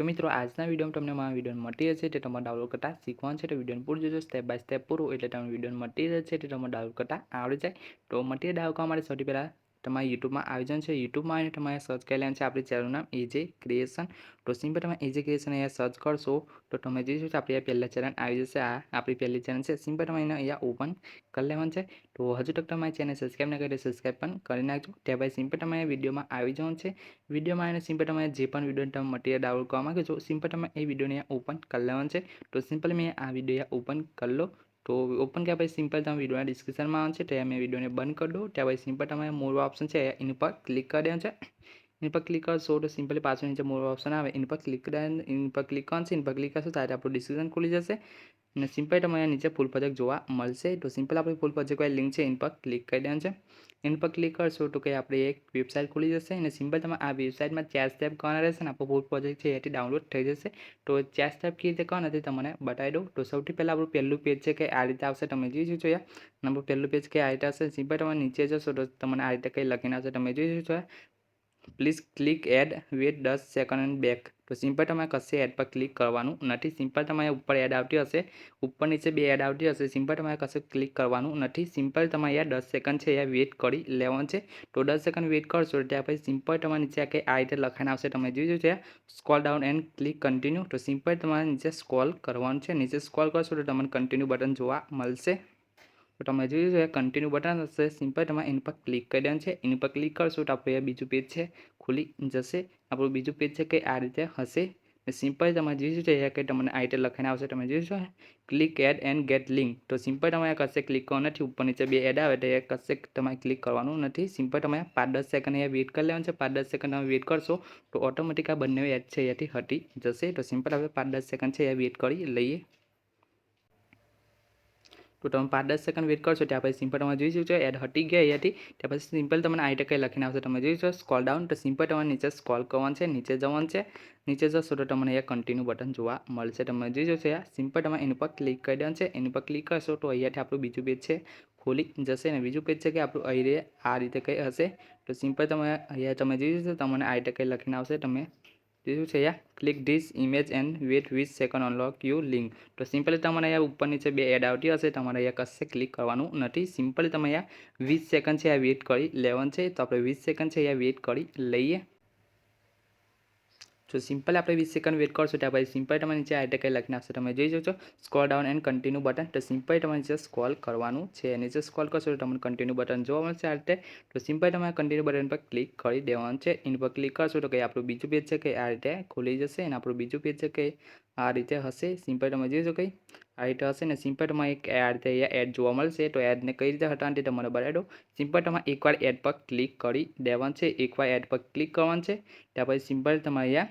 તો મિત્રો, આજના વિડીયોમાં તમને મારા વીડિયો મટીરિયલ છે તે તમારે ડાઉનલોડ કરતા શીખવાનું છે. તો વિડીયોને પૂરું જોજો સ્ટેપ બાય સ્ટેપ પૂરું. એટલે તમને વીડિયો મટીરિયલ છે તે તમારે ડાઉનલોડ કરતા આવડી જાય. તો મટીરિયલ ડાઉનલોડ કરવા માટે સૌથી પહેલાં તમારે યુટ્યુબમાં આવી જવાનું છે. યુટ્યુબમાં આવીને તમારે સર્ચ કરી લેવાનું છે. આપણી ચેનલનું નામ એજે ક્રિએશન તો સિમ્પલ તમે એજે ક્રિએશન અહીંયા સર્ચ કરશો, તો તમે જોઈશું કે આપણી પહેલાં ચેનલ આવી જશે. આ આપણી પહેલી ચેનલ છે. સિમ્પલ તમે એને અહીંયા ઓપન કરી લેવાનું છે. તો હજુ તક તમારી ચેનલ સબસ્ક્રાઈબ ન કરી સબસ્ક્રાઈબ પણ કરી નાખજો. ત્યારબાદ સિમ્પલ તમારે વિડીયોમાં આવી જવાનું છે. વિડીયોમાં આવીને સિમ્પલ તમે જે પણ વીડિયો તમે મટીરિયલ ડાઉનલોડ કરવા માગો છો સિમ્પલ તમે એ વિડીયોને ઓપન કરી લેવાનું છે. તો સિમ્પલ મેં આ વીડિયો ઓપન કરી લો. તો ઓપન કર્યા પછી સિમ્પલ તમે વિડીયોના ડિસ્ક્રિપ્શનમાં આવે છે, ત્યાં મેં વિડીયોને બંધ કરી દો ત્યાં પછી સિમ્પલ તમારે મોર ઓપ્શન છે, એની પર ક્લિક કરી દેવાનું છે. એની પર ક્લિક કરશો તો સિમ્પલી પાછળ નીચે મોર ઓપ્શન આવે. એની પર ક્લિક એની પર ક્લિક કરશે એની પર ક્લિક કરશો ત્યારે આપણું ડિસ્ક્રિપ્શન ખુલી જશે. અને સિમ્પલ તમારે નીચે ફૂલ પ્રોજેક્ટ જોવા મળશે. તો સિમ્પલ આપણે ફૂલ પ્રોજેક્ટ વાળી લિંક છે, એની પર ક્લિક કરી દેવાનું છે. એની પર ક્લિક કરશો તો કે આપણે એક વેબસાઇટ ખુલી જશે અને સિમ્પલ તમે આ વેબસાઇટમાં ચાર સ્ટેપ કરવાના રહેશે ને આપણો ફૂડ પ્રોજેક્ટ છે એથી ડાઉનલોડ થઈ જશે. તો ચાર સ્ટેપ કેવી રીતે કરવાના તે તમને બતાવી દઉં. તો સૌથી પહેલાં આપણું પહેલું પેજ છે કે આ રીતે આવશે, તમે જોઈ શકો યાર નંબર પહેલું પેજ કે આ રીતે આવશે સિમ્પલ તમે નીચે જશો તો તમને આ રીતે કંઈ લખીને આવશે, તમે જોઈ શકો પ્લીઝ ક્લિક એડ વેટ દસ સેકન્ડ એન્ડ બેક તો સિમ્પલ તમારે કશે એડ પર ક્લિક કરવાનું નથી. સિમ્પલ તમારે ઉપર એડ આવતી હશે, ઉપર નીચે બે એડ આવતી હશે. સિમ્પલ તમારે કશે ક્લિક કરવાનું નથી. સિમ્પલ તમારે યાર દસ સેકન્ડ છે યાર વેટ કરી લેવાનું છે. તો દસ સેકન્ડ વેટ કરશો ત્યાં પછી સિમ્પલ તમારે નીચે કંઈ આ રીતે લખાઈને આવશે. તમે જોઈ છે scroll down and click continue તો સિમ્પલ તમારે નીચે સ્કોલ કરવાનું છે. નીચે સ્કોલ કરશો તો તમને કન્ટિન્યુ બટન જોવા મળશે. તો તમે જોઈ છે કન્ટિન્યુ બટન હશે સિમ્પલ તમે એની પર ક્લિક કરી દેવાનું છે. એની પર ક્લિક કરશો તો આપણું બીજું પેજ છે, ખુલી જશે. આપણું બીજું પેજ છે કે આ રીતે હશે. સિમ્પલ તમે જોઈશું છે કે તમને આ રીતે લખાઈને આવશે. તમે જોઈશું click ad and get link તો સિમ્પલ તમારે કશે ક્લિક કરવાનું નથી. ઉપર નીચે બે એડ આવે તો એ કશે તમારે ક્લિક કરવાનું નથી. સિમ્પલ તમે પાંચ દસ સેકન્ડ અહીંયા વેઇટ કરી લેવાનું છે. પાંચ દસ સેકન્ડ તમે વેઇટ કરશો તો ઓટોમેટિક આ બંને એડ છે, અહીંયાથી હટી જશે. તો સિમ્પલ આપણે પાંચ દસ સેકન્ડ છે એ વેઇટ કરી લઈએ. તો તમે પાંચ દસ સેકન્ડ વેટ કરશો ત્યાં પછી સિમ્પલ તમે જોઈ શકશો એડ હટી ગયા અહીંયાથી ત્યાં પછી સિમ્પલ તમને આઈ કંઈ લખીને આવશે, તમે જોઈ શકો સ્કોલ ડાઉન તો સિમ્પલ તમારે નીચે સ્કોલ કરવાનું છે, નીચે જવાનું છે, નીચે જશો તો તમને અહીંયા કન્ટિન્યુ બટન જોવા મળશે, તમે જોઈ જશો આ સિમ્પલ તમે એની પર ક્લિક કરી દેવાનું છે, એની પર ક્લિક કરશો તો અહીંયાથી આપણું બીજું પેજ છે, ખોલી જશે ને બીજું પેજ છે કે આપણું અહીં આ રીતે કંઈ હશે, તો સિમ્પલ તમે અહીંયા તમે જોઈ જશો તમને આઈ રીતે લખીને આવશે, તમે જોયું છે યા click this image and wait વીસ સેકન્ડ અનલોક યુ લિંક તો સિમ્પલી તમારે અહીંયા ઉપર નીચે બે એડ આવતી હશે. તમારે અહીંયા કશે ક્લિક કરવાનું નથી. સિમ્પલી તમે અહીંયા વીસ સેકન્ડ છે, આ વેટ કરી લેવાનું છે. તો આપણે વીસ સેકન્ડ છે, અહીંયા વેટ કરી લઈએ. જો સિમ્પલ આપણે વીસ સેકન્ડ વેટ કરશો ત્યાં પછી સિમ્પલ તમે નીચે આ રીતે કંઈ લખીને આવશે તમે જોઈ શકો scroll down and continue button તો સિમ્પલ તમારે નીચે સ્કોલ કરવાનું છે. નીચે સ્કોલ કરશો તો તમને કન્ટિન્યુ બટન જોવા મળશે આ રીતે. તો સિમ્પલ તમારે કન્ટિન્યુ બટન પર ક્લિક કરી દેવાનું છે. એની પર ક્લિક કરશો તો કે આપણું બીજું પેજ છે કે આ રીતે ખુલી જશે અને આપણું બીજું પેજ છે કે આ રીતે હશે. સિમ્પલ તમે જોઈ શકો આ રીતે હશે ને સિમ્પલ તમારે એક આ રીતે અહીંયા એડ જોવા મળશે. તો એડને કઈ રીતે હટાવવાની તમારે બરાડો સિમ્પલ તમારે એકવાર એડ પર ક્લિક કરી દેવાનું છે. એકવાર એડ પર ક્લિક કરવાનું છે. ત્યાર પછી સિમ્પલ તમારે અહીંયા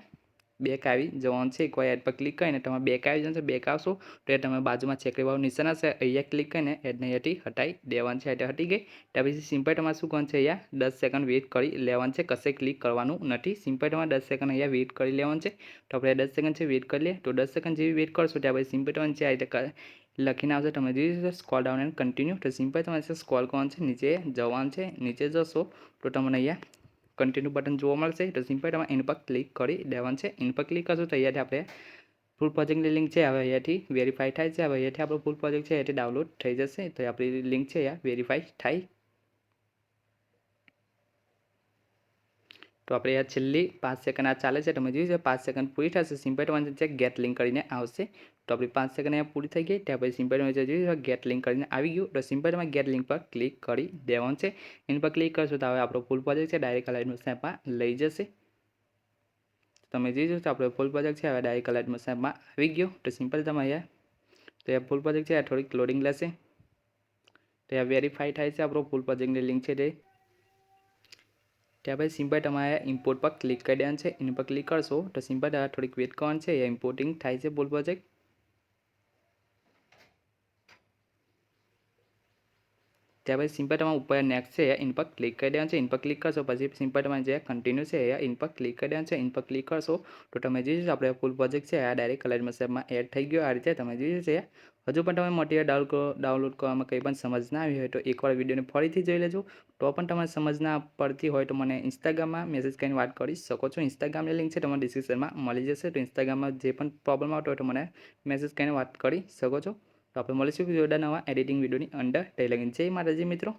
બેક આવી જવાનું છે. કોઈ એડ પર ક્લિક કરીને તમે બેક આવી જશો બેક આવશો તો એ તમે બાજુમાં ચેકરીવાળું નિશાન હશે, અહીંયા ક્લિક કરીને એડને અહીંયાથી હટાવી દેવાનું છે. એટલે હટી ગઈ. ત્યાર પછી સિમ્પલ તમારે શું કરવાનું છે, અહીંયા દસ સેકન્ડ વેઇટ કરી લેવાનું છે. કશે ક્લિક કરવાનું નથી. સિમ્પલ તમારે દસ સેકન્ડ અહીંયા વેઇટ કરી લેવાનું છે. તો આપણે દસ સેકન્ડ છે વેઇટ કરી લઈએ. તો દસ સેકન્ડ જેવી વેઇટ કરશો ત્યાં પછી સિમ્પલ તમારે છે આ રીતે લખીને આવશે, તમે જોઈ સ્કોલ ડાઉન એન્ડ કન્ટિન્યુ તો સિમ્પલ તમારે સ્કોલ કરવાનું છે, નીચે જવાનું છે, નીચે જશો, તો તમને અહીંયા કન્ટિન્યુ બટન જોવા મળશે. તો સિમ્પલ તમે એની પર ક્લિક કરી દેવાનું છે. એની પર ક્લિક કરશો તો અહીંયાથી આપણે ફૂલ પ્રોજેક્ટની લિંક છે. હવે અહીંયાથી વેરીફાઈ થાય છે. હવે અહીંયાથી આપણો ફૂલ પ્રોજેક્ટ છે. એ ડાઉનલોડ થઈ જશે. તો આપણી લિંક છે. અહીંયા વેરીફાઈ થાય. તો આપણે અહીંયા છેલ્લી પાંચ સેકન્ડ આ ચાલે છે, તમે જોયું છે, પાંચ સેકન્ડ પૂરી થશે સિમ્પેટ વાંચે છે ગેટ લિંક કરીને આવશે, તો આપણી પાંચ સેકન્ડ અહીંયા પૂરી થઈ ગઈ ત્યાં પછી સિમ્પેટ વાંચે જોયું ગેટ લિંક કરીને આવી ગયું, તો સિમ્પેટમાં ગેટ લિંક પર ક્લિક કરી દેવાનું છે, એની પર ક્લિક કરશો તો હવે આપણો ફૂલ પ્રોજેક્ટ છે ડાયરેક્ટ અલાઇટમાં સ્નેપમાં લઈ જશે. તમે જોઈ તો આપણો ફૂલ પ્રોજેક્ટ છે, હવે ડાયરેક્ટ અલાઇટમાં સ્નેપમાં આવી ગયો, તો સિમ્પલ તમે અહીંયા, તો એ ફૂલ પ્રોજેક્ટ છે આ થોડીક લોડિંગ લેશે. તો આ વેરીફાઈ થાય છે, આપણો ફૂલ પ્રોજેક્ટની લિંક છે તે. ત્યાં પછી સિમ્પલ તમારે ઇમ્પોર્ટ પર ક્લિક કરી દેવાનું છે. એની પર ક્લિક કરશો તો સિમ્પલ થોડીક વેટ કરવાનું છે. એ ઇમ્પોર્ટિંગ થાય છે બોલ પ્રોજેક્ટ ત્યાર પછી સિમ્પલ તમારે ઉપર નેક્સ્ટ છે ઇન પર ક્લિક કરી દેવાનું છે. ઇન પર ક્લિક કરશો, પછી સિમ્પલ તમારે જે કન્ટિન્યુ છે એ ઇન પર ક્લિક કરી દેવાનું છે. ઇન પર ક્લિક કરશો, તો તમે જોઈ જશો આપણે ફૂલ પ્રોજેક્ટ છે, આ ડાયરેક્ટ કલર સેપમાં એડ થઈ ગયો. આ રીતે તમે જોઈ જશે હજુ પણ તમે મટીરિયલ ડાઉનલોડ ડાઉનલોડ કરવામાં કંઈ પણ સમજ ના આવી હોય તો એકવાર વિડીયોને ફરીથી જોઈ લેજો. તો પણ તમારે સમજ ના પડતી હોય તો મને ઇન્સ્ટાગ્રામમાં મેસેજ કરીને વાત કરી શકો છો. ઇન્સ્ટાગ્રામની લિંક છે તમારે ડિસ્ક્રિપ્શનમાં મળી જશે. તો ઇન્સ્ટાગ્રામમાં જે પણ પ્રોબ્લેમ આવતો હોય તો મને મેસેજ કરીને વાત કરી શકો છો. તો આપણે મળીશું જોરદાર નવા એડિટિંગ વિડીયોની અંદર. તે લગીને જય માતાજી મિત્રો.